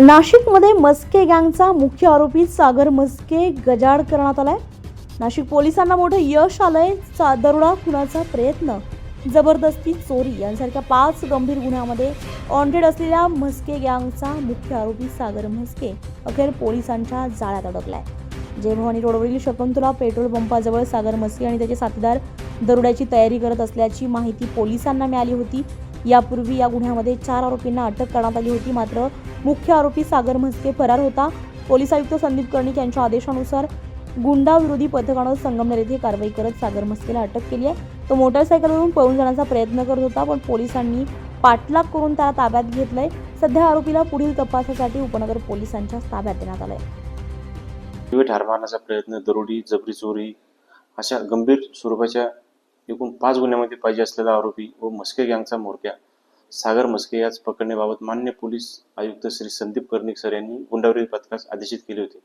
नाशिकमध्ये मस्के गँगचा मुख्य आरोपी सागर मस्के गजाड करण्यात आलाय. नाशिक पोलिसांना मोठं यश आलंय दरोडा खुनाचा प्रयत्न. जबरदस्ती चोरी यांसारख्या पाच गंभीर गुन्ह्यामध्ये ऑन्टेड असलेल्या म्हस्के गँगचा मुख्य आरोपी सागर म्हस्के अखेर पोलिसांच्या जाळ्यात अडकलाय. जय भवानी रोडवरील शकुंतला पेट्रोल पंपाजवळ सागर मस्के आणि त्याचे साथीदार दरोड्याची तयारी करत असल्याची माहिती पोलिसांना मिळाली होती. यापूर्वी या गुन्ह्यामध्ये चार आरोपींना अटक करण्यात आली होती मात्र मुख्य आरोपी सागर म्हस्के फरार होता. पोलीस आयुक्त संदीप कर्णिक यांच्या आदेशानुसार गुंडाविरोधी पथकानं संगमनेर येथे कारवाई करत सागर म्हस्केला अटक केली आहे. तो मोटरसायकलवरून पळून जाण्याचा प्रयत्न करत होता पण पोलिसांनी पाठलाग करून त्याला ताब्यात घेतलंय. सध्या आरोपीला पुढील तपासासाठी उपनगर पोलिसांच्या ताब्यात देण्यात आलंय. ठार मारण्याचा प्रयत्न दरोडी जबरी चोरी अशा गंभीर स्वरूपाच्या एकूण पाच गुन्ह्यामध्ये पाहिजे असलेला आरोपी व मस्के गँगचा म्होरक्या सागर मस्के याच पकडण्याबाबत मान्य पोलीस आयुक्त श्री संदीप कर्णिक सर यांनी गुंडाविरोधी पथकास आदेशित केले होते.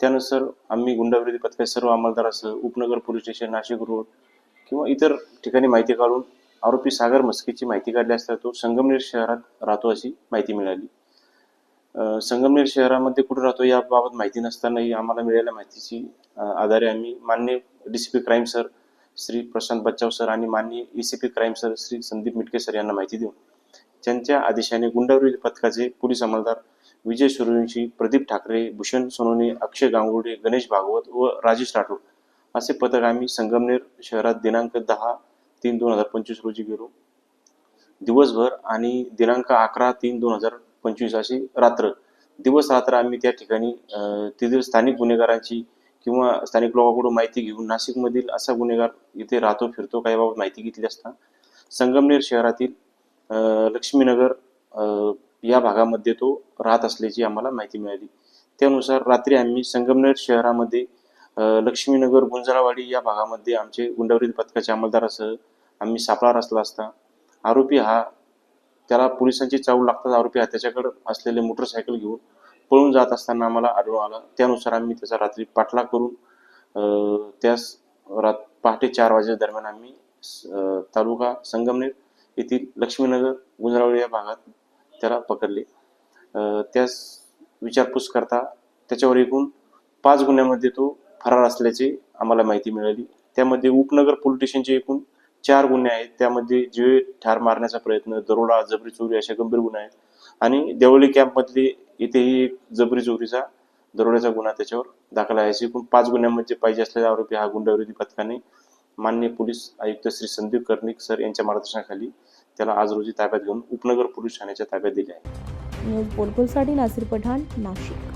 त्यानुसार आम्ही गुंडाविरोधी पथकाच्या सर्व अंमलदारासह उपनगर पोलीस स्टेशन नाशिक रोड किंवा इतर ठिकाणी माहिती काढून आरोपी सागर मस्केची माहिती काढली असता तो संगमनेर शहरात राहतो अशी माहिती मिळाली. संगमनेर शहरामध्ये कुठे राहतो याबाबत माहिती नसतानाही आम्हाला मिळालेल्या माहितीची आधारे आम्ही मान्य DCP crime sir Shri Prashant Bachhav sir आणि माननीय ACP crime sir Shri Sandeep Mitke sir यांना माहिती देऊन त्यांच्या आदेशाने गुंडावरील पथकाचे पोलीस अंमलदार विजय सूर्यवंशी प्रदीप ठाकरे भूषण सोनवणे अक्षय गांगुडे गणेश भागवत व राजेश राठोड असे पथक आम्ही संगमनेर शहरात दिनांक दहा तीन दोन हजार पंचवीस रोजी गेलो. दिवसभर आणि दिनांक अकरा तीन दोन हजार पंचवीस अशी रात्र दिवस रात्र आम्ही त्या ठिकाणी अं, तेथील स्थानिक गुन्हेगारांची किंवा स्थानिक लोकांकडून माहिती घेऊन नाशिकमधील असा गुन्हेगार इथे राहतो फिरतो काही बाबत माहिती घेतली असता. संगमनेर शहरातील लक्ष्मीनगर या भागामध्ये तो राहत असल्याची आम्हाला माहिती मिळाली. त्यानुसार रात्री आम्ही संगमनेर शहरामध्ये लक्ष्मीनगर गुंजरावाडी या भागामध्ये आमचे गुंडावरील पथकाच्या अंमलदारासह आम्ही सापळा रचला असता. आरोपी हा त्याला पोलिसांची चावू लागताच आरोपी हा त्याच्याकडे असलेले मोटरसायकल घेऊन पळून जात असताना आम्हाला आढळून आला. त्यानुसार आम्ही त्याचा रात्री पाठलाग करून त्यास रात पहाटे चार वाजेच्या दरम्यान आम्ही तालुका संगमनेर येथील लक्ष्मीनगर गुंजरावळी या भागात त्याला पकडले. त्यास विचारपूस करता त्याच्यावर एकूण पाच गुन्ह्यामध्ये तो फरार असल्याची आम्हाला माहिती मिळाली. त्यामध्ये उपनगर पोलीस स्टेशनचे एकूण चार गुन्हे आहेत. त्यामध्ये जीवे ठार मारण्याचा प्रयत्न दरोडा जबरी चोरी अशा गंभीर गुन्हे आहेत. आणि देवळी कॅम्पमधले इथेही एक जबरी चोरीचा दरोड्याचा गुन्हा त्याच्यावर दाखल आहे. एकूण पाच गुन्ह्यांमध्ये पाहिजे असलेला आरोपी हा गुंडाविरोधी पथकाने मान्य पोलीस आयुक्त श्री संदीप कर्णिक सर यांच्या मार्गदर्शनाखाली त्याला आज रोजी ताब्यात घेऊन उपनगर पोलीस ठाण्याच्या ताब्यात दिले आहे. न्यूज पोलकोलसाठी नासिर पठाण नाशिक.